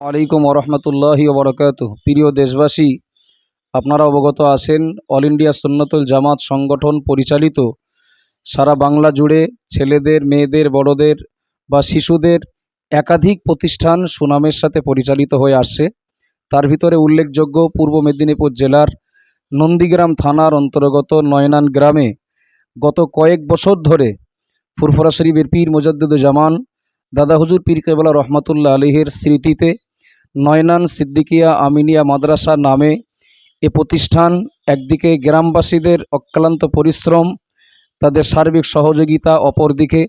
আলাইকুম ওরহমতুল্লাহি ওবরকাত প্রিয় দেশবাসী, আপনারা অবগত আছেন, অল ইন্ডিয়া সুন্নতুল জামাত সংগঠন পরিচালিত সারা বাংলা জুড়ে ছেলেদের, মেয়েদের, বড়দের বা শিশুদের একাধিক প্রতিষ্ঠান সুনামের সাথে পরিচালিত হয়ে আসছে। তার ভিতরে উল্লেখযোগ্য পূর্ব মেদিনীপুর জেলার নন্দীগ্রাম থানার অন্তর্গত নয়নান গ্রামে গত কয়েক বছর ধরে ফুরফরা শরীফের পীর জামান দাদা হুজুর পীর কেবলা রহমতুল্লাহ আলিহের স্মৃতিতে নয়নান সিদ্দিকিয়া আমিনিয়া মাদ্রাসা নামে এ প্রতিষ্ঠান একদিকে গ্রামবাসীদের অক্লান্ত পরিশ্রম, তাদের সার্বিক সহযোগিতা, অপরদিকে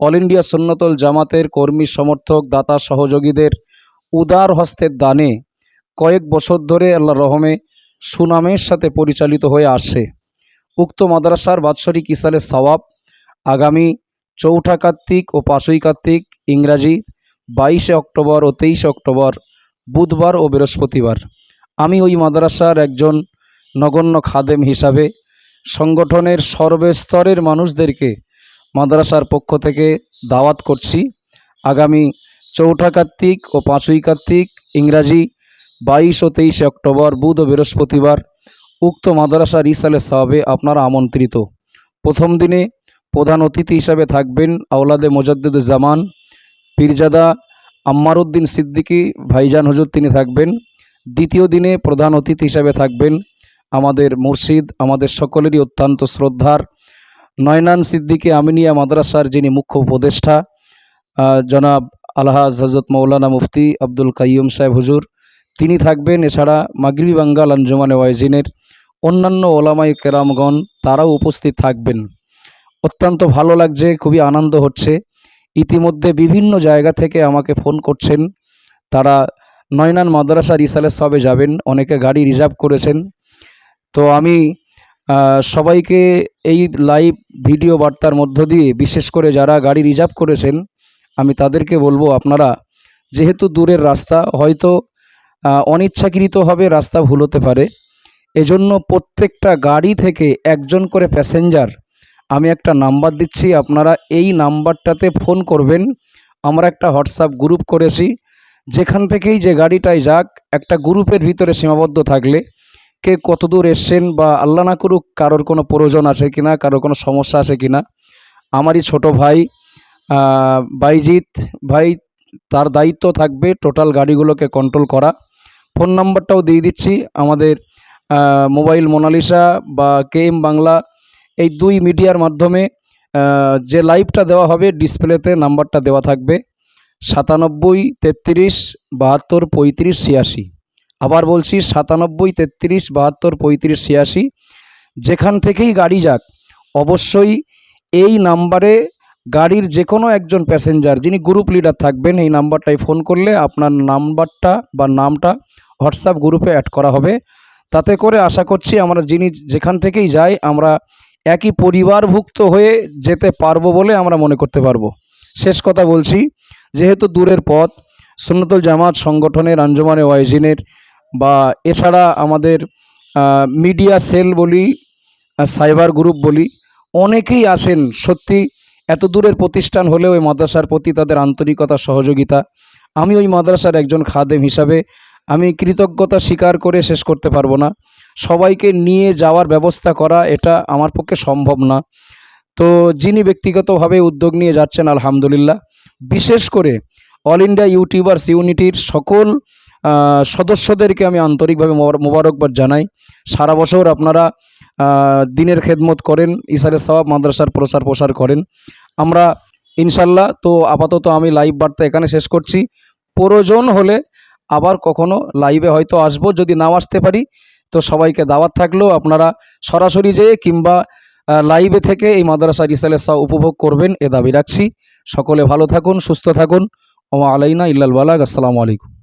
অল ইন্ডিয়া সুন্নতল জামাতের কর্মী সমর্থক, দাতা সহযোগীদের উদার হস্তের দানে কয়েক বছর ধরে আল্লাহ রহমে সুনামের সাথে পরিচালিত হয়ে আসছে। উক্ত মাদ্রাসার বাৎসরিক ইসালে সওয়াব আগামী চৌঠা কার্তিক ও পাঁচই কার্তিক ইংরাজি বাইশে অক্টোবর ও তেইশে অক্টোবর বুধবার ও বৃহস্পতিবার। আমি ওই মাদ্রাসার একজন নগণ্য খাদেম হিসাবে সংগঠনের সর্বস্তরের মানুষদেরকে মাদ্রাসার পক্ষ থেকে দাওয়াত করছি। আগামী চৌঠা কার্তিক ও পাঁচই কার্তিক ইংরাজি বাইশ ও তেইশে অক্টোবর বুধ ও বৃহস্পতিবার উক্ত মাদ্রাসার ইসালে সাহাবে আপনারা আমন্ত্রিত। প্রথম দিনে প্রধান অতিথি হিসাবে থাকবেন আওলাদে মোজাদ্দুজ্জামান পীরজাদা আম্মারউদ্দিন সিদ্দিকী ভাইজান হুজুর তিনি থাকবেন। দ্বিতীয় দিনে প্রধান অতিথি হিসাবে থাকবেন আমাদের মুর্শিদ, আমাদের সকলেরই অত্যন্ত শ্রদ্ধার নয়নান সিদ্দিকী আমিনিয়া মাদ্রাসার যিনি মুখ্য উপদেষ্টা জনাব আলহাজ হজরত মৌলানা মুফতি আব্দুল কাইয়ুম সাহেব হুজুর। তিনি থাকবেন, এছাড়া মাগরিবি বাঙ্গাল আঞ্জুমানে ওয়াইজিনের অন্যান্য ওলামাই কেরামগণ, তারাও উপস্থিত থাকবেন। অত্যন্ত ভালো লাগছে, খুবই আনন্দ হচ্ছে। ইতিমধ্যে বিভিন্ন জায়গা থেকে আমাকে ফোন করছেন। তারা নয়নান মাদ্রাসা ইসালে সবে যাবেন, অনেকে গাড়ি রিজার্ভ করেছেন। তো আমি সবাইকে এই লাইভ ভিডিও বার্তার মধ্য দিয়ে, বিশেষ করে যারা গাড়ি রিজার্ভ করেছেন, আমি তাদেরকে বলব আপনারা, যেহেতু দূরের রাস্তা, হয়তো অনিচ্ছাকৃতভাবে রাস্তা ভুল হতে পারে। এজন্য প্রত্যেকটা গাড়ি থেকে একজন করে প্যাসেঞ্জার আমি একটা নাম্বার দিচ্ছি, আপনারা এই নাম্বারটাতে ফোন করবেন। আমরা একটা হোয়াটসঅ্যাপ গ্রুপ করেছি। যেখান থেকেই যে গাড়িটাই যাক, একটা গ্রুপের ভিতরে সীমাবদ্ধ থাকলে কে কত দূর এসছেন বা আল্লাহ না করুক কারোর কোনো প্রয়োজন আছে কিনা, কারোর কোনো সমস্যা আছে কিনা। আমারই ছোট ভাই বাইজিৎ ভাই, তার দায়িত্ব থাকবে টোটাল গাড়িগুলোকে কন্ট্রোল করা। ফোন নাম্বারটাও দিয়ে দিচ্ছি। আমাদের মোবাইল মোনালিসা বা কে বাংলা এই দুই মিডিয়ার মাধ্যমে যে লাইভটা দেওয়া হবে, ডিসপ্লেতে নাম্বারটা দেওয়া থাকবে। সাতানব্বই, তেত্রিশ, বাহাত্তর, পঁয়ত্রিশ, ছিয়াশি। আবার বলছি সাতানব্বই, তেত্রিশ, বাহাত্তর, পঁয়ত্রিশ, ছিয়াশি। যেখান থেকেই গাড়ি যাক, অবশ্যই এই নাম্বারে গাড়ির যে কোনো একজন প্যাসেঞ্জার, যিনি গ্রুপ লিডার থাকবেন, এই নাম্বারটায় ফোন করলে আপনার নাম্বারটা বা নামটা হোয়াটসঅ্যাপ গ্রুপে অ্যাড করা হবে। তাতে করে আশা করছি আমরা যিনি যেখান থেকেই যাই, আমরা একই পরিবারভুক্ত হয়ে যেতে পারব বলে আমরা মনে করতে পারব। শেষ কথা বলছি, যেহেতু দূরের পথ, সুন্নতুল জামাত সংগঠনের আঞ্জমানে ওয়াইজিনের বা এছাড়া আমাদের মিডিয়া সেল বলি সাইবার গ্রুপ বলি, অনেকেই আসেন সত্যি এত দূরের প্রতিষ্ঠান হলেও ওই মাদ্রাসার প্রতি তাদের আন্তরিকতা, সহযোগিতা। আমি ওই মাদ্রাসার একজন খাদেম হিসাবে আমি কৃতজ্ঞতা স্বীকার করে শেষ করতে পারব না। সবাইকে নিয়ে যাওয়ার ব্যবস্থা করা এটা আমার পক্ষে সম্ভব না। তো যিনি ব্যক্তিগতভাবে উদ্যোগ নিয়ে যাচ্ছেন, আলহামদুলিল্লাহ। বিশেষ করে অল ইন্ডিয়া ইউটিউবার্স ইউনিটির সকল সদস্যদেরকে আমি আন্তরিকভাবে মোবারকবাদ জানাই। সারা বছর আপনারা দিনের খেদমত করেন ইসারে সবাব মাদ্রাসার প্রচার প্রসার করেন। আমরা ইনশাল্লাহ তো আপাতত আমি লাইভ বার্তা এখানে শেষ করছি। প্রয়োজন হলে আবার কখনো লাইভে হয়তো আসব, যদি নাও আসতে পারি। তো সবাইকে দাওয়াত থাকল। আপনারা সরাসরি যেয়ে কিংবা লাইভে থেকে এই মাদ্রাসা রিসালে সাহ উপভোগ করবেন, এ দাবি রাখছি। সকলে ভালো থাকুন, সুস্থ থাকুন। ওমা আলাইনা ইল্লাল বালাগ, আসসালামু আলাইকুম।